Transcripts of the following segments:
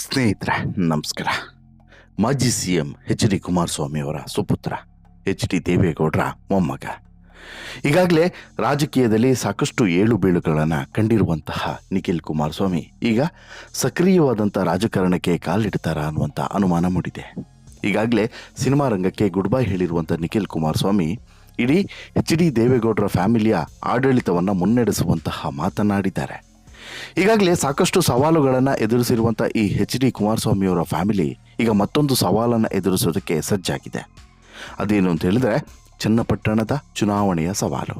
ಸ್ನೇಹಿತರೆ, ನಮಸ್ಕಾರ. ಮಾಜಿ ಸಿ ಎಂ ಎಚ್ ಡಿ ಕುಮಾರಸ್ವಾಮಿಯವರ ಸುಪುತ್ರ ಎಚ್ ಡಿ ದೇವೇಗೌಡರ ಮೊಮ್ಮಗ. ಈಗಾಗಲೇ ರಾಜಕೀಯದಲ್ಲಿ ಸಾಕಷ್ಟು ಏಳು ಬೀಳುಗಳನ್ನು ಕಂಡಿರುವಂತಹ ನಿಖಿಲ್ ಕುಮಾರಸ್ವಾಮಿ ಈಗ ಸಕ್ರಿಯವಾದಂಥ ರಾಜಕಾರಣಕ್ಕೆ ಕಾಲಿಡ್ತಾರ ಅನ್ನುವಂಥ ಅನುಮಾನ ಮೂಡಿದೆ. ಈಗಾಗಲೇ ಸಿನಿಮಾ ರಂಗಕ್ಕೆ ಗುಡ್ ಬೈ ಹೇಳಿರುವಂಥ ನಿಖಿಲ್ ಕುಮಾರಸ್ವಾಮಿ ಇಡೀ ಎಚ್ ಡಿ ದೇವೇಗೌಡರ ಫ್ಯಾಮಿಲಿಯ ಆಡಳಿತವನ್ನು ಮುನ್ನಡೆಸುವಂತಹ ಮಾತನಾಡಿದ್ದಾರೆ ಈಗಾಗಲೇ ಸಾಕಷ್ಟು ಸವಾಲುಗಳನ್ನು ಎದುರಿಸಿರುವಂಥ ಈ ಎಚ್ ಡಿ ಕುಮಾರಸ್ವಾಮಿಯವರ ಫ್ಯಾಮಿಲಿ ಈಗ ಮತ್ತೊಂದು ಸವಾಲನ್ನು ಎದುರಿಸೋದಕ್ಕೆ ಸಜ್ಜಾಗಿದೆ. ಅದೇನು ಅಂತ ಹೇಳಿದ್ರೆ ಚನ್ನಪಟ್ಟಣದ ಚುನಾವಣೆಯ ಸವಾಲು.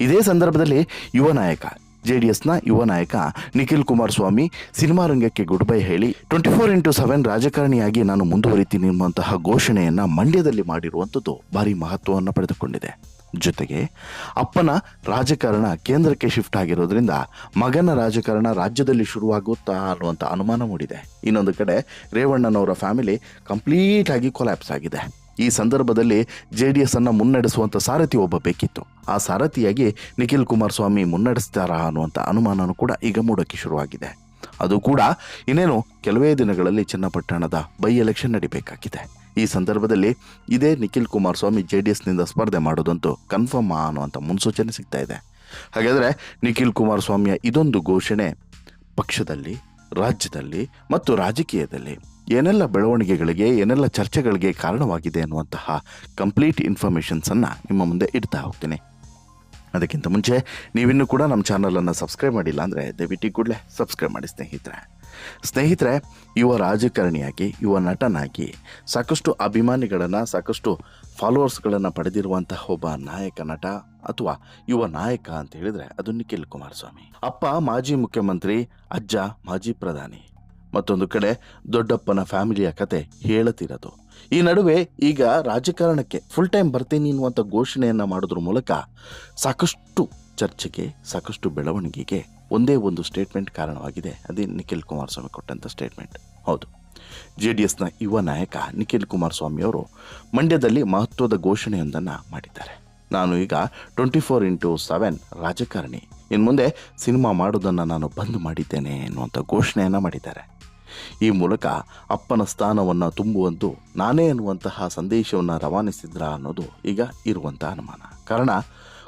ಇದೇ ಸಂದರ್ಭದಲ್ಲಿ ಯುವ ನಾಯಕ ಜೆ ಡಿ ಎಸ್ನ ಯುವ ನಾಯಕ ನಿಖಿಲ್ ಕುಮಾರಸ್ವಾಮಿ ಸಿನಿಮಾ ರಂಗಕ್ಕೆ ಗುಡ್ ಬೈ ಹೇಳಿ ಟ್ವೆಂಟಿ ಫೋರ್ ಇಂಟು ಸೆವೆನ್ ರಾಜಕಾರಣಿಯಾಗಿ ನಾನು ಮುಂದುವರಿತೀನಿ ಎಂಬಂತಹ ಘೋಷಣೆಯನ್ನು ಮಂಡ್ಯದಲ್ಲಿ ಮಾಡಿರುವಂಥದ್ದು ಭಾರಿ ಮಹತ್ವವನ್ನು ಪಡೆದುಕೊಂಡಿದೆ. ಜೊತೆಗೆ ಅಪ್ಪನ ರಾಜಕಾರಣ ಕೇಂದ್ರಕ್ಕೆ ಶಿಫ್ಟ್ ಆಗಿರೋದ್ರಿಂದ ಮಗನ ರಾಜಕಾರಣ ರಾಜ್ಯದಲ್ಲಿ ಶುರುವಾಗುತ್ತಾ ಅನ್ನುವಂಥ ಅನುಮಾನ ಮೂಡಿದೆ. ಇನ್ನೊಂದು ಕಡೆ ರೇವಣ್ಣನವರ ಫ್ಯಾಮಿಲಿ ಕಂಪ್ಲೀಟ್ ಆಗಿ ಕೊಲ್ಯಾಪ್ಸ್ ಆಗಿದೆ. ಈ ಸಂದರ್ಭದಲ್ಲಿ ಜೆ ಡಿ ಎಸ್ ಅನ್ನು ಮುನ್ನಡೆಸುವಂಥ ಸಾರಥಿ ಒಬ್ಬ ಬೇಕಿತ್ತು. ಆ ಸಾರಥಿಯಾಗಿ ನಿಖಿಲ್ ಕುಮಾರಸ್ವಾಮಿ ಮುನ್ನಡೆಸ್ತಾರಾ ಅನ್ನುವಂಥ ಅನುಮಾನನೂ ಕೂಡ ಈಗ ಮೂಡೋಕ್ಕೆ ಶುರುವಾಗಿದೆ. ಅದು ಕೂಡ ಇನ್ನೇನು ಕೆಲವೇ ದಿನಗಳಲ್ಲಿ ಚನ್ನಪಟ್ಟಣದ ಬೈ ಎಲೆಕ್ಷನ್ ನಡಿಬೇಕಾಗಿದೆ. ಈ ಸಂದರ್ಭದಲ್ಲಿ ಇದೇ ನಿಖಿಲ್ ಕುಮಾರಸ್ವಾಮಿ ಜೆ ಡಿ ಎಸ್ನಿಂದ ಸ್ಪರ್ಧೆ ಮಾಡೋದಂತೂ ಕನ್ಫರ್ಮ್ ಅನ್ನುವಂಥ ಮುನ್ಸೂಚನೆ ಸಿಗ್ತಾ ಇದೆ. ಹಾಗಾದರೆ ನಿಖಿಲ್ ಕುಮಾರಸ್ವಾಮಿಯ ಇದೊಂದು ಘೋಷಣೆ ಪಕ್ಷದಲ್ಲಿ, ರಾಜ್ಯದಲ್ಲಿ ಮತ್ತು ರಾಜಕೀಯದಲ್ಲಿ ಏನೆಲ್ಲ ಬೆಳವಣಿಗೆಗಳಿಗೆ, ಏನೆಲ್ಲ ಚರ್ಚೆಗಳಿಗೆ ಕಾರಣವಾಗಿದೆ ಅನ್ನುವಂತಹ ಕಂಪ್ಲೀಟ್ ಇನ್ಫಾರ್ಮೇಷನ್ಸನ್ನು ನಿಮ್ಮ ಮುಂದೆ ಇಡ್ತಾ ಹೋಗ್ತೀನಿ. ಅದಕ್ಕಿಂತ ಮುಂಚೆ ನೀವಿನ್ನೂ ಕೂಡ ನಮ್ಮ ಚಾನಲನ್ನು ಸಬ್ಸ್ಕ್ರೈಬ್ ಮಾಡಿಲ್ಲ ಅಂದರೆ ದಯವಿಟ್ಟು ಕೂಡಲೇ ಸಬ್ಸ್ಕ್ರೈಬ್ ಮಾಡಿ ಸ್ನೇಹಿತರೆ. ಸ್ನೇಹಿತರೆ, ಯುವ ರಾಜಕಾರಣಿಯಾಗಿ, ಯುವ ನಟನಾಗಿ ಸಾಕಷ್ಟು ಅಭಿಮಾನಿಗಳನ್ನು, ಸಾಕಷ್ಟು ಫಾಲೋವರ್ಸ್ಗಳನ್ನು ಪಡೆದಿರುವಂತಹ ಒಬ್ಬ ನಾಯಕ ನಟ ಅಥವಾ ಯುವ ನಾಯಕ ಅಂತ ಹೇಳಿದರೆ ಅದು ನಿಖಿಲ್ ಕುಮಾರಸ್ವಾಮಿ. ಅಪ್ಪ, ಮಾಜಿ ಮುಖ್ಯಮಂತ್ರಿ, ಅಜ್ಜ, ಮಾಜಿ ಪ್ರಧಾನಿ. ಮತ್ತೊಂದು ಕಡೆ ದೊಡ್ಡಪ್ಪನ ಫ್ಯಾಮಿಲಿಯ ಕತೆ ಹೇಳುತ್ತಿರೋದು ಈ ನಡುವೆ ಈಗ ರಾಜಕಾರಣಕ್ಕೆ ಫುಲ್ ಟೈಮ್ ಬರ್ತೀನಿ ಅನ್ನುವಂಥ ಘೋಷಣೆಯನ್ನು ಮಾಡೋದ್ರ ಮೂಲಕ ಸಾಕಷ್ಟು ಚರ್ಚೆಗೆ, ಸಾಕಷ್ಟು ಬೆಳವಣಿಗೆಗೆ ಒಂದೇ ಒಂದು ಸ್ಟೇಟ್ಮೆಂಟ್ ಕಾರಣವಾಗಿದೆ. ಅದೇ ನಿಖಿಲ್ ಕುಮಾರಸ್ವಾಮಿ ಕೊಟ್ಟಂಥ ಸ್ಟೇಟ್ಮೆಂಟ್ ಹೌದು. ಜೆ ಡಿ ಎಸ್ನ ಯುವ ನಾಯಕ ನಿಖಿಲ್ ಕುಮಾರಸ್ವಾಮಿ ಅವರು ಮಂಡ್ಯದಲ್ಲಿ ಮಹತ್ವದ ಘೋಷಣೆಯೊಂದನ್ನು ಮಾಡಿದ್ದಾರೆ. ನಾನು ಈಗ ಟ್ವೆಂಟಿ ಫೋರ್ ಇಂಟು ಸೆವೆನ್ ರಾಜಕಾರಣಿ. ಇನ್ನು ಮುಂದೆ ಸಿನಿಮಾ ಮಾಡೋದನ್ನು ನಾನು ಬಂದ್ ಮಾಡಿದ್ದೇನೆ ಎನ್ನುವಂಥ ಘೋಷಣೆಯನ್ನು ಮಾಡಿದ್ದಾರೆ. ಈ ಮೂಲಕ ಅಪ್ಪನ ಸ್ಥಾನವನ್ನು ತುಂಬುವಂತೂ ನಾನೇ ಅನ್ನುವಂತಹ ಸಂದೇಶವನ್ನು ರವಾನಿಸಿದ್ರ ಅನ್ನೋದು ಈಗ ಇರುವಂಥ ಅನುಮಾನ. ಕಾರಣ,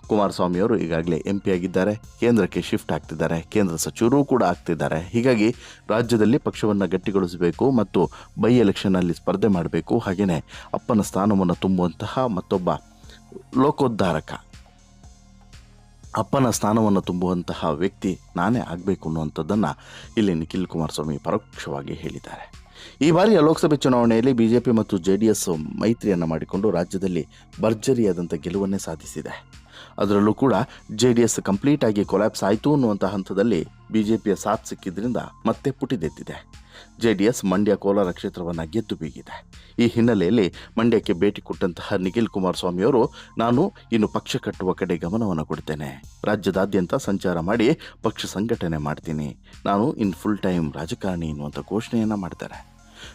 ಕುಮಾರಸ್ವಾಮಿಯವರು ಈಗಾಗಲೇ ಎಂ ಪಿ ಆಗಿದ್ದಾರೆ, ಕೇಂದ್ರಕ್ಕೆ ಶಿಫ್ಟ್ ಆಗ್ತಿದ್ದಾರೆ, ಕೇಂದ್ರ ಸಚಿವರು ಕೂಡ ಆಗ್ತಿದ್ದಾರೆ. ಹೀಗಾಗಿ ರಾಜ್ಯದಲ್ಲಿ ಪಕ್ಷವನ್ನು ಗಟ್ಟಿಗೊಳಿಸಬೇಕು ಮತ್ತು ಬೈ ಎಲೆಕ್ಷನ್ನಲ್ಲಿ ಸ್ಪರ್ಧೆ ಮಾಡಬೇಕು ಹಾಗೆಯೇ ಅಪ್ಪನ ಸ್ಥಾನವನ್ನು ತುಂಬುವಂತಹ ಮತ್ತೊಬ್ಬ ಲೋಕೋದ್ಧಾರಕ ಅಪ್ಪನ ಸ್ಥಾನವನ್ನು ತುಂಬುವಂತಹ ವ್ಯಕ್ತಿ ನಾನೇ ಆಗಬೇಕು ಅನ್ನುವಂಥದ್ದನ್ನು ಇಲ್ಲಿ ನಿಖಿಲ್ ಕುಮಾರಸ್ವಾಮಿ ಪರೋಕ್ಷವಾಗಿ ಹೇಳಿದ್ದಾರೆ. ಈ ಬಾರಿಯ ಲೋಕಸಭೆ ಚುನಾವಣೆಯಲ್ಲಿ ಬಿಜೆಪಿ ಮತ್ತು ಜೆ ಡಿ ಎಸ್ ಮೈತ್ರಿಯನ್ನು ಮಾಡಿಕೊಂಡು ರಾಜ್ಯದಲ್ಲಿ ಭರ್ಜರಿಯಾದಂಥ ಗೆಲುವನ್ನೇ ಸಾಧಿಸಿದೆ. ಅದರಲ್ಲೂ ಕೂಡ ಜೆ ಡಿ ಎಸ್ ಕಂಪ್ಲೀಟ್ ಆಗಿ ಕೊಲ್ಯಾಪ್ಸ್ ಆಯಿತು ಅನ್ನುವಂಥ ಹಂತದಲ್ಲಿ ಬಿ ಜೆ ಪಿಯ ಸಾಥ್ ಸಿಕ್ಕಿದ್ರಿಂದ ಮತ್ತೆ ಪುಟಿದೆದ್ದಿದೆ J D S Mandya Kolar ಕ್ಷೇತ್ರವನ್ನು ಗೆದ್ದು ಬೀಗಿದೆ. ಈ ಹಿನ್ನೆಲೆಯಲ್ಲಿ ಮಂಡ್ಯಕ್ಕೆ ಭೇಟಿ ಕೊಟ್ಟಂತಹ ನಿಖಿಲ್ ಕುಮಾರಸ್ವಾಮಿಯವರು ನಾನು ಇನ್ನು ಪಕ್ಷ ಕಟ್ಟುವ ಕಡೆ ಗಮನವನ್ನು ಕೊಡ್ತೇನೆ. ರಾಜ್ಯದಾದ್ಯಂತ ಸಂಚಾರ ಮಾಡಿ ಪಕ್ಷ ಸಂಘಟನೆ ಮಾಡ್ತೀನಿ. ನಾನು ಇನ್ ಫುಲ್ ಟೈಮ್ ರಾಜಕಾರಣಿ ಎನ್ನುವಂಥ ಘೋಷಣೆಯನ್ನು ಮಾಡ್ತಾರೆ.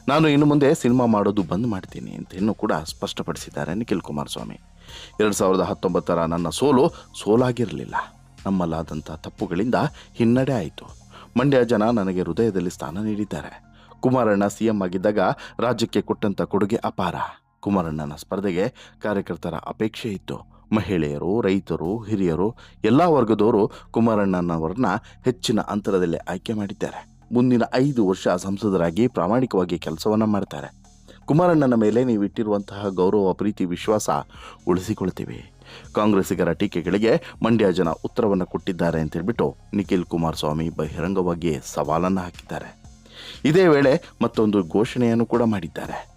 ನಾನು ಇನ್ನು ಮುಂದೆ ಸಿನಿಮಾ ಮಾಡೋದು ಬಂದ್ ಮಾಡ್ತೀನಿ ಅಂತ ಇನ್ನೂ ಕೂಡ ಸ್ಪಷ್ಟಪಡಿಸಿದ್ದಾರೆ ನಿಖಿಲ್ ಕುಮಾರಸ್ವಾಮಿ ಎರಡು ಸಾವಿರದ ಹತ್ತೊಂಬತ್ತರ ನನ್ನ ಸೋಲು ಸೋಲಾಗಿರಲಿಲ್ಲ. ನಮ್ಮಲ್ಲಾದಂಥ ತಪ್ಪುಗಳಿಂದ ಹಿನ್ನಡೆ ಆಯಿತು. ಮಂಡ್ಯ ಜನ ನನಗೆ ಹೃದಯದಲ್ಲಿ ಸ್ಥಾನ ನೀಡಿದ್ದಾರೆ. ಕುಮಾರಣ್ಣ ಸಿಎಂ ಆಗಿದ್ದಾಗ ರಾಜ್ಯಕ್ಕೆ ಕೊಟ್ಟಂಥ ಕೊಡುಗೆ ಅಪಾರ. ಕುಮಾರಣ್ಣನ ಸ್ಪರ್ಧೆಗೆ ಕಾರ್ಯಕರ್ತರ ಅಪೇಕ್ಷೆ ಇತ್ತು. ಮಹಿಳೆಯರು, ರೈತರು, ಹಿರಿಯರು, ಎಲ್ಲ ವರ್ಗದವರು ಕುಮಾರಣ್ಣನವರನ್ನ ಹೆಚ್ಚಿನ ಅಂತರದಲ್ಲಿ ಆಯ್ಕೆ ಮಾಡಿದ್ದಾರೆ. ಮುಂದಿನ ಐದು ವರ್ಷ ಸಂಸದರಾಗಿ ಪ್ರಾಮಾಣಿಕವಾಗಿ ಕೆಲಸವನ್ನು ಮಾಡ್ತಾರೆ. ಕುಮಾರಣ್ಣನ ಮೇಲೆ ನೀವು ಇಟ್ಟಿರುವಂತಹ ಗೌರವ, ಪ್ರೀತಿ, ವಿಶ್ವಾಸ ಉಳಿಸಿಕೊಳ್ತೀವಿ ಕಾಂಗ್ರೆಸ್ಸಿಗರ ಟೀಕೆಗಳಿಗೆ ಮಂಡ್ಯ ಜನ ಉತ್ತರವನ್ನು ಕೊಟ್ಟಿದ್ದಾರೆ ಅಂತ ಹೇಳ್ಬಿಟ್ಟು ನಿಖಿಲ್ ಕುಮಾರಸ್ವಾಮಿ ಬಹಿರಂಗವಾಗಿ ಸವಾಲನ್ನು ಹಾಕಿದ್ದಾರೆ. ಇದೇ ವೇಳೆ ಮತ್ತೊಂದು ಘೋಷಣೆಯನ್ನು ಕೂಡ ಮಾಡಿದ್ದಾರೆ.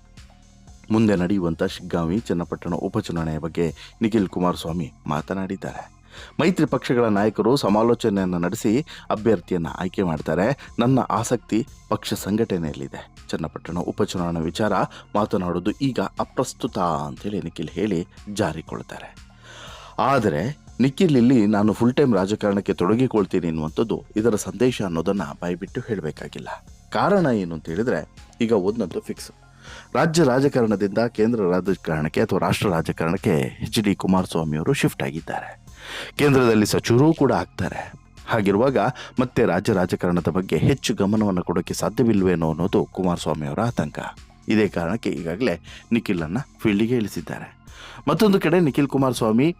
ಮುಂದೆ ನಡೆಯುವಂಥ ಶಿಗ್ಗಾಂವಿ, ಚನ್ನಪಟ್ಟಣ ಉಪಚುನಾವಣೆಯ ಬಗ್ಗೆ ನಿಖಿಲ್ ಕುಮಾರಸ್ವಾಮಿ ಮಾತನಾಡಿದ್ದಾರೆ. ಮೈತ್ರಿ ಪಕ್ಷಗಳ ನಾಯಕರು ಸಮಾಲೋಚನೆಯನ್ನು ನಡೆಸಿ ಅಭ್ಯರ್ಥಿಯನ್ನು ಆಯ್ಕೆ ಮಾಡ್ತಾರೆ. ನನ್ನ ಆಸಕ್ತಿ ಪಕ್ಷ ಸಂಘಟನೆಯಲ್ಲಿದೆ. ಚನ್ನಪಟ್ಟಣ ಉಪಚುನಾವಣಾ ವಿಚಾರ ಮಾತನಾಡೋದು ಈಗ ಅಪ್ರಸ್ತುತ ಅಂತೇಳಿ ನಿಖಿಲ್ ಹೇಳಿ ಜಾರಿಕೊಳ್ತಾರೆ. ಆದರೆ ನಿಖಿಲ್ ಇಲ್ಲಿ ನಾನು ಫುಲ್ ಟೈಮ್ ರಾಜಕಾರಣಕ್ಕೆ ತೊಡಗಿಕೊಳ್ತೀನಿ ಅನ್ನುವಂಥದ್ದು ಇದರ ಸಂದೇಶ ಅನ್ನೋದನ್ನು ಬಾಯ್ಬಿಟ್ಟು ಹೇಳಬೇಕಾಗಿಲ್ಲ. ಕಾರಣ ಏನು ಅಂತ ಹೇಳಿದ್ರೆ, ಈಗ ಒಂದಂತೂ ಫಿಕ್ಸ್ ರಾಜ್ಯ ರಾಜಕಾರಣದಿಂದ ಕೇಂದ್ರ ರಾಜಕಾರಣಕ್ಕೆ ಅಥವಾ ರಾಷ್ಟ್ರ ರಾಜಕಾರಣಕ್ಕೆ ಎಚ್ ಡಿ ಕುಮಾರಸ್ವಾಮಿಯವರು ಶಿಫ್ಟ್ ಆಗಿದ್ದಾರೆ. ಕೇಂದ್ರದಲ್ಲಿ ಸಚಿವರೂ ಕೂಡ ಆಗ್ತಾರೆ. ಹಾಗಿರುವಾಗ ಮತ್ತೆ ರಾಜ್ಯ ರಾಜಕಾರಣದ ಬಗ್ಗೆ ಹೆಚ್ಚು ಗಮನವನ್ನು ಕೊಡೋಕ್ಕೆ ಸಾಧ್ಯವಿಲ್ವೇನೋ ಅನ್ನೋದು ಕುಮಾರಸ್ವಾಮಿ ಅವರ ಆತಂಕ. ಇದೇ ಕಾರಣಕ್ಕೆ ಈಗಾಗಲೇ ನಿಖಿಲನ್ನು ಫೀಲ್ಡಿಗೆ ಇಳಿಸಿದ್ದಾರೆ. ಮತ್ತೊಂದು ಕಡೆ ನಿಖಿಲ್ ಕುಮಾರಸ್ವಾಮಿ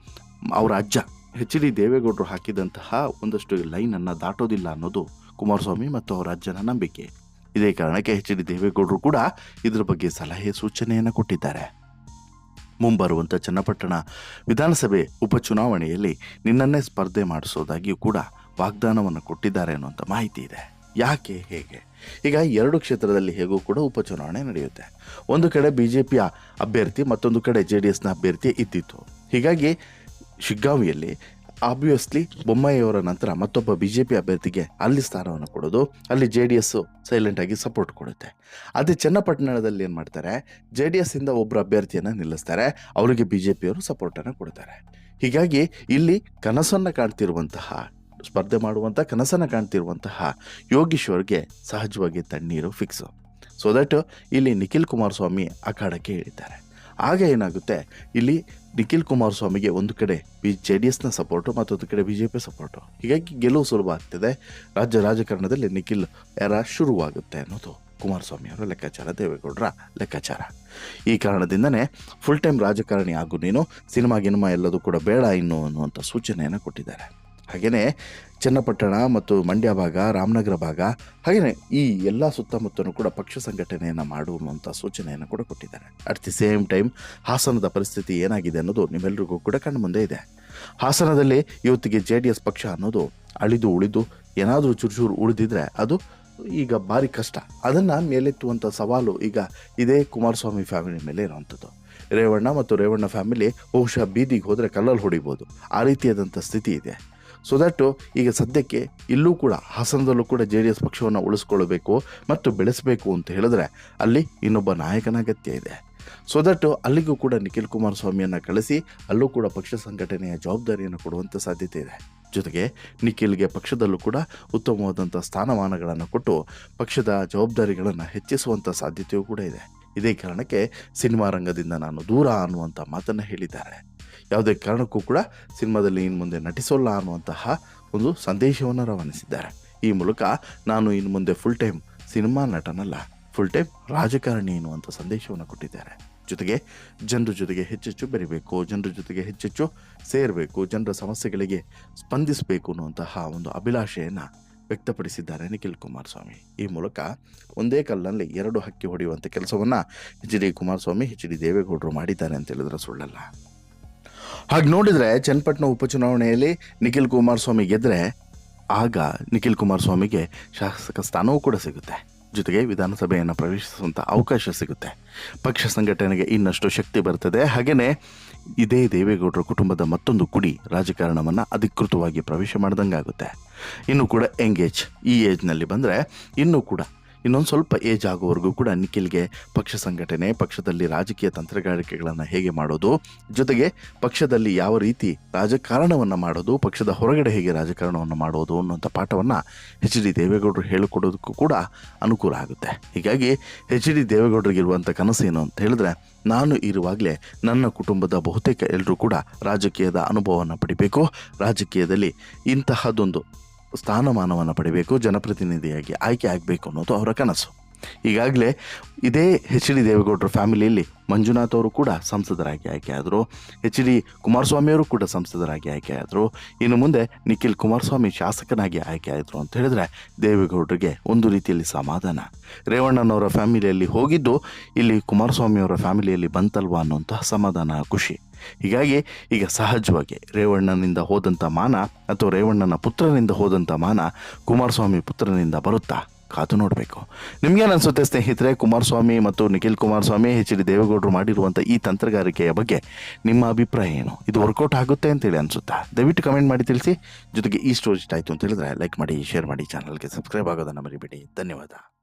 ಅವರ ಅಜ್ಜ ಎಚ್ ಡಿ ದೇವೇಗೌಡರು ಹಾಕಿದಂತಹ ಒಂದಷ್ಟು ಲೈನನ್ನು ದಾಟೋದಿಲ್ಲ ಅನ್ನೋದು ಕುಮಾರಸ್ವಾಮಿ ಮತ್ತು ಅವರ ಅಜ್ಜನ ನಂಬಿಕೆ. ಇದೇ ಕಾರಣಕ್ಕೆ ಎಚ್ ಡಿ ದೇವೇಗೌಡರು ಕೂಡ ಇದರ ಬಗ್ಗೆ ಸಲಹೆ ಸೂಚನೆಯನ್ನು ಕೊಟ್ಟಿದ್ದಾರೆ. ಮುಂಬರುವಂಥ ಚನ್ನಪಟ್ಟಣ ವಿಧಾನಸಭೆ ಉಪಚುನಾವಣೆಯಲ್ಲಿ ನಿನ್ನನ್ನೇ ಸ್ಪರ್ಧೆ ಮಾಡಿಸೋದಾಗಿಯೂ ಕೂಡ ವಾಗ್ದಾನವನ್ನು ಕೊಟ್ಟಿದ್ದಾರೆ ಅನ್ನುವಂಥ ಮಾಹಿತಿ ಇದೆ. ಯಾಕೆ ಹೇಗೆ? ಈಗ ಎರಡು ಕ್ಷೇತ್ರದಲ್ಲಿ ಹೇಗೂ ಕೂಡ ಉಪಚುನಾವಣೆ ನಡೆಯುತ್ತೆ. ಒಂದು ಕಡೆ ಬಿ ಜೆ ಪಿಯ ಅಭ್ಯರ್ಥಿ ಮತ್ತೊಂದು ಕಡೆ ಜೆ ಡಿ ಎಸ್ನ ಅಭ್ಯರ್ಥಿ ಇದ್ದಿತ್ತು. ಹೀಗಾಗಿ ಶಿಗ್ಗಾಂವಿಯಲ್ಲಿ ಆಬ್ವಿಯಸ್ಲಿ ಬೊಮ್ಮಾಯಿಯವರ ನಂತರ ಮತ್ತೊಬ್ಬ ಬಿ ಜೆ ಪಿ ಅಭ್ಯರ್ಥಿಗೆ ಅಲ್ಲಿ ಸ್ಥಾನವನ್ನು ಕೊಡೋದು, ಅಲ್ಲಿ ಜೆ ಡಿ ಎಸ್ಸು ಸೈಲೆಂಟಾಗಿ ಸಪೋರ್ಟ್ ಕೊಡುತ್ತೆ. ಅದೇ ಚನ್ನಪಟ್ಟಣದಲ್ಲಿ ಏನು ಮಾಡ್ತಾರೆ ಜೆ ಡಿ ಎಸ್ಸಿಂದ ಒಬ್ಬರು ಅಭ್ಯರ್ಥಿಯನ್ನು ನಿಲ್ಲಿಸ್ತಾರೆ, ಅವರಿಗೆ ಬಿ ಜೆ ಪಿಯವರು ಸಪೋರ್ಟನ್ನು ಕೊಡ್ತಾರೆ. ಹೀಗಾಗಿ ಇಲ್ಲಿ ಕನಸನ್ನು ಕಾಣ್ತಿರುವಂತಹ, ಸ್ಪರ್ಧೆ ಮಾಡುವಂಥ ಕನಸನ್ನು ಕಾಣ್ತಿರುವಂತಹ ಯೋಗೀಶ್ವರ್ಗೆ ಸಹಜವಾಗಿ ತಣ್ಣೀರು ಫಿಕ್ಸು ಸೊ ದಟ್ ಇಲ್ಲಿ ನಿಖಿಲ್ ಕುಮಾರಸ್ವಾಮಿ ಅಖಾಡಕ್ಕೆ ಇಳಿತಾರೆ. ಆಗ ಏನಾಗುತ್ತೆ? ಇಲ್ಲಿ ನಿಖಿಲ್ ಕುಮಾರಸ್ವಾಮಿಗೆ ಒಂದು ಕಡೆ ಬಿ ಜೆ ಡಿ ಎಸ್ನ ಸಪೋರ್ಟು ಮತ್ತೊಂದು ಕಡೆ ಬಿ ಜೆ ಪಿ ಸಪೋರ್ಟು ಹೀಗಾಗಿ ಗೆಲುವು ಸುಲಭ ಆಗ್ತದೆ. ರಾಜ್ಯ ರಾಜಕಾರಣದಲ್ಲಿ ನಿಖಿಲ್ ಯಾರ ಶುರುವಾಗುತ್ತೆ ಅನ್ನೋದು ಕುಮಾರಸ್ವಾಮಿ ಅವರ ಲೆಕ್ಕಾಚಾರ, ದೇವೇಗೌಡರ ಲೆಕ್ಕಾಚಾರ. ಈ ಕಾರಣದಿಂದನೇ ಫುಲ್ ಟೈಮ್ ರಾಜಕಾರಣಿ ಆಗು ನೀನು, ಸಿನಿಮಾ, ಗಿನಿಮಾ ಎಲ್ಲದೂ ಕೂಡ ಬೇಡ ಇನ್ನು ಅನ್ನುವಂಥ ಸೂಚನೆಯನ್ನು ಕೊಟ್ಟಿದ್ದಾರೆ. ಹಾಗೆಯೇ ಚನ್ನಪಟ್ಟಣ ಮತ್ತು ಮಂಡ್ಯ ಭಾಗ, ರಾಮನಗರ ಭಾಗ ಹಾಗೆಯೇ ಈ ಎಲ್ಲ ಸುತ್ತಮುತ್ತಲೂ ಕೂಡ ಪಕ್ಷ ಸಂಘಟನೆಯನ್ನು ಮಾಡುವಂಥ ಸೂಚನೆಯನ್ನು ಕೂಡ ಕೊಟ್ಟಿದ್ದಾರೆ. ಅಟ್ ದಿ ಸೇಮ್ ಟೈಮ್ ಹಾಸನದ ಪರಿಸ್ಥಿತಿ ಏನಾಗಿದೆ ಅನ್ನೋದು ನಿಮ್ಮೆಲ್ಲರಿಗೂ ಕೂಡ ಕಣ್ಣು ಮುಂದೆ ಇದೆ. ಹಾಸನದಲ್ಲಿ ಇವತ್ತಿಗೆ ಜೆ ಡಿ ಎಸ್ ಪಕ್ಷ ಅನ್ನೋದು ಅಳಿದು ಉಳಿದು ಏನಾದರೂ ಚುರುಚೂರು ಉಳಿದಿದ್ರೆ ಅದು ಈಗ ಭಾರಿ ಕಷ್ಟ. ಅದನ್ನು ಮೇಲೆತ್ತುವಂಥ ಸವಾಲು ಈಗ ಇದೇ ಕುಮಾರಸ್ವಾಮಿ ಫ್ಯಾಮಿಲಿ ಮೇಲೆ ಇರುವಂಥದ್ದು ರೇವಣ್ಣ ಮತ್ತು ರೇವಣ್ಣ ಫ್ಯಾಮಿಲಿ ಬಹುಶಃ ಬೀದಿಗೆ ಹೋದರೆ ಕಲ್ಲಲ್ಲಿ ಹೊಡಿಬೋದು. ಆ ರೀತಿಯಾದಂಥ ಸ್ಥಿತಿ ಇದೆ. ಸೊ ದಟ್ಟು ಈಗ ಸದ್ಯಕ್ಕೆ ಇಲ್ಲೂ ಕೂಡ ಹಾಸನದಲ್ಲೂ ಕೂಡ ಜೆ ಡಿ ಎಸ್ ಪಕ್ಷವನ್ನು ಉಳಿಸ್ಕೊಳ್ಬೇಕು ಮತ್ತು ಬೆಳೆಸಬೇಕು ಅಂತ ಹೇಳಿದ್ರೆ ಅಲ್ಲಿ ಇನ್ನೊಬ್ಬ ನಾಯಕನ ಅಗತ್ಯ ಇದೆ. ಸೊ ದಟ್ ಅಲ್ಲಿಗೂ ಕೂಡ ನಿಖಿಲ್ ಕುಮಾರಸ್ವಾಮಿಯನ್ನು ಕಳಿಸಿ ಅಲ್ಲೂ ಕೂಡ ಪಕ್ಷ ಸಂಘಟನೆಯ ಜವಾಬ್ದಾರಿಯನ್ನು ಕೊಡುವಂಥ ಸಾಧ್ಯತೆ ಇದೆ. ಜೊತೆಗೆ ನಿಖಿಲ್ಗೆ ಪಕ್ಷದಲ್ಲೂ ಕೂಡ ಉತ್ತಮವಾದಂಥ ಸ್ಥಾನಮಾನಗಳನ್ನು ಕೊಟ್ಟು ಪಕ್ಷದ ಜವಾಬ್ದಾರಿಗಳನ್ನು ಹೆಚ್ಚಿಸುವಂಥ ಸಾಧ್ಯತೆಯೂ ಕೂಡ ಇದೆ. ಇದೇ ಕಾರಣಕ್ಕೆ ಸಿನಿಮಾ ರಂಗದಿಂದ ನಾನು ದೂರ ಅನ್ನುವಂಥ ಮಾತನ್ನು ಹೇಳಿದ್ದಾರೆ. ಯಾವುದೇ ಕಾರಣಕ್ಕೂ ಕೂಡ ಸಿನಿಮಾದಲ್ಲಿ ಇನ್ನು ಮುಂದೆ ನಟಿಸೋಲ್ಲ ಅನ್ನುವಂತಹ ಒಂದು ಸಂದೇಶವನ್ನು ರವಾನಿಸಿದ್ದಾರೆ. ಈ ಮೂಲಕ ನಾನು ಇನ್ನು ಮುಂದೆ ಫುಲ್ ಟೈಮ್ ಸಿನಿಮಾ ನಟನಲ್ಲ ಫುಲ್ ಟೈಮ್ ರಾಜಕಾರಣಿ ಎನ್ನುವಂಥ ಸಂದೇಶವನ್ನು ಕೊಟ್ಟಿದ್ದಾರೆ ಜೊತೆಗೆ ಜನರ ಜೊತೆಗೆ ಹೆಚ್ಚೆಚ್ಚು ಬೆರಿಬೇಕು, ಜನರ ಜೊತೆಗೆ ಹೆಚ್ಚೆಚ್ಚು ಸೇರಬೇಕು, ಜನರ ಸಮಸ್ಯೆಗಳಿಗೆ ಸ್ಪಂದಿಸಬೇಕು ಅನ್ನುವಂತಹ ಒಂದು ಅಭಿಲಾಷೆಯನ್ನು ವ್ಯಕ್ತಪಡಿಸಿದ್ದಾರೆ ನಿಖಿಲ್ ಕುಮಾರಸ್ವಾಮಿ. ಈ ಮೂಲಕ ಒಂದೇ ಕಲ್ಲಲ್ಲಿ ಎರಡು ಹಕ್ಕಿ ಹೊಡೆಯುವಂಥ ಕೆಲಸವನ್ನು H D Kumaraswamy H D ದೇವೇಗೌಡರು ಮಾಡಿದ್ದಾರೆ ಅಂತ ಹೇಳಿದ್ರೆ ಸುಳ್ಳಲ್ಲ. ಹಾಗೆ ನೋಡಿದರೆ ಚನ್ನಪಟ್ಟಣ ಉಪಚುನಾವಣೆಯಲ್ಲಿ ನಿಖಿಲ್ ಕುಮಾರಸ್ವಾಮಿ ಗೆದ್ದರೆ ಆಗ ನಿಖಿಲ್ ಕುಮಾರಸ್ವಾಮಿಗೆ ಶಾಸಕ ಸ್ಥಾನವೂ ಕೂಡ ಸಿಗುತ್ತೆ. ಜೊತೆಗೆ ವಿಧಾನಸಭೆಯನ್ನು ಪ್ರವೇಶಿಸುವಂಥ ಅವಕಾಶ ಸಿಗುತ್ತೆ. ಪಕ್ಷ ಸಂಘಟನೆಗೆ ಇನ್ನಷ್ಟು ಶಕ್ತಿ ಬರ್ತದೆ. ಹಾಗೆಯೇ ಇದೇ ದೇವೇಗೌಡರ ಕುಟುಂಬದ ಮತ್ತೊಂದು ಕುಡಿ ರಾಜಕಾರಣವನ್ನು ಅಧಿಕೃತವಾಗಿ ಪ್ರವೇಶ ಮಾಡ್ದಂಗಾಗುತ್ತೆ. ಇನ್ನೂ ಕೂಡ ಎಂಗೇಜ್ ಈ ಏಜ್ನಲ್ಲಿ ಬಂದರೆ ಇನ್ನೂ ಕೂಡ ಇನ್ನೊಂದು ಸ್ವಲ್ಪ ಏಜ್ ಆಗೋವರೆಗೂ ಕೂಡ ನಿಖಿಲ್ಗೆ ಪಕ್ಷ ಸಂಘಟನೆ, ಪಕ್ಷದಲ್ಲಿ ರಾಜಕೀಯ ತಂತ್ರಗಾರಿಕೆಗಳನ್ನು ಹೇಗೆ ಮಾಡೋದು, ಜೊತೆಗೆ ಪಕ್ಷದಲ್ಲಿ ಯಾವ ರೀತಿ ರಾಜಕಾರಣವನ್ನು ಮಾಡೋದು, ಪಕ್ಷದ ಹೊರಗಡೆ ಹೇಗೆ ರಾಜಕಾರಣವನ್ನು ಮಾಡೋದು ಅನ್ನುವಂಥ ಪಾಠವನ್ನು ಎಚ್ ಡಿ ದೇವೇಗೌಡರು ಹೇಳಿಕೊಡೋದಕ್ಕೂ ಕೂಡ ಅನುಕೂಲ ಆಗುತ್ತೆ. ಹೀಗಾಗಿ ಎಚ್ ಡಿ ದೇವೇಗೌಡರಿಗಿರುವಂಥ ಏನು ಅಂತ ಹೇಳಿದ್ರೆ, ನಾನು ಇರುವಾಗಲೇ ನನ್ನ ಕುಟುಂಬದ ಬಹುತೇಕ ಎಲ್ಲರೂ ಕೂಡ ರಾಜಕೀಯದ ಅನುಭವವನ್ನು ಪಡಿಬೇಕು. ರಾಜಕೀಯದಲ್ಲಿ ಇಂತಹದ್ದೊಂದು ಸ್ಥಾನಮಾನವನ್ನು ಪಡಿಬೇಕು, ಜನಪ್ರತಿನಿಧಿಯಾಗಿ ಆಯ್ಕೆ ಆಗಬೇಕು ಅನ್ನೋದು ಅವರ ಕನಸು. ಈಗಾಗಲೇ ಇದೇ ಎಚ್ ಡಿ ದೇವೇಗೌಡರ ಫ್ಯಾಮಿಲಿಯಲ್ಲಿ ಮಂಜುನಾಥ್ ಅವರು ಕೂಡ ಸಂಸದರಾಗಿ ಆಯ್ಕೆಯಾದರು ಎಚ್ ಡಿ ಕುಮಾರಸ್ವಾಮಿಯವರು ಕೂಡ ಸಂಸದರಾಗಿ ಆಯ್ಕೆಯಾದರು ಇನ್ನು ಮುಂದೆ ನಿಖಿಲ್ ಕುಮಾರಸ್ವಾಮಿ ಶಾಸಕನಾಗಿ ಆಯ್ಕೆಯಾದರು ಅಂತ ಹೇಳಿದ್ರೆ ದೇವೇಗೌಡರಿಗೆ ಒಂದು ರೀತಿಯಲ್ಲಿ ಸಮಾಧಾನ. ರೇವಣ್ಣನವರ ಫ್ಯಾಮಿಲಿಯಲ್ಲಿ ಹೋಗಿದ್ದು ಇಲ್ಲಿ ಕುಮಾರಸ್ವಾಮಿಯವರ ಫ್ಯಾಮಿಲಿಯಲ್ಲಿ ಬಂತಲ್ವಾ ಅನ್ನುವಂತಹ ಸಮಾಧಾನ, ಖುಷಿ. ಹೀಗಾಗಿ ಈಗ ಸಹಜವಾಗಿ ರೇವಣ್ಣನಿಂದ ಹೋದಂಥ ಮಾನ ಅಥವಾ ರೇವಣ್ಣನ ಪುತ್ರನಿಂದ ಹೋದಂಥ ಮಾನ ಕುಮಾರಸ್ವಾಮಿ ಪುತ್ರನಿಂದ ಬರುತ್ತಾ? ಕಾದು ನೋಡಬೇಕು. ನಿಮಗೇನು ಅನಿಸುತ್ತೆ ಸ್ನೇಹಿತರೆ, ಕುಮಾರಸ್ವಾಮಿ ಮತ್ತು ನಿಖಿಲ್ ಕುಮಾರಸ್ವಾಮಿ, ಎಚ್ ಡಿ ದೇವೇಗೌಡರು ಮಾಡಿರುವಂಥ ಈ ತಂತ್ರಗಾರಿಕೆಯ ಬಗ್ಗೆ ನಿಮ್ಮ ಅಭಿಪ್ರಾಯ ಏನು? ಇದು ವರ್ಕೌಟ್ ಆಗುತ್ತೆ ಅಂತೇಳಿ ಅನಿಸುತ್ತಾ? ದಯವಿಟ್ಟು ಕಮೆಂಟ್ ಮಾಡಿ ತಿಳಿಸಿ. ಜೊತೆಗೆ ಈ ಸ್ಟೋರಿ ಇಷ್ಟ ಆಯಿತು ಅಂತ ಹೇಳಿದ್ರೆ ಲೈಕ್ ಮಾಡಿ, ಶೇರ್ ಮಾಡಿ, ಚಾನಲ್ಗೆ ಸಬ್ಸ್ಕ್ರೈಬ್ ಆಗೋದನ್ನು ಮರಿಬೇಡಿ. ಧನ್ಯವಾದ.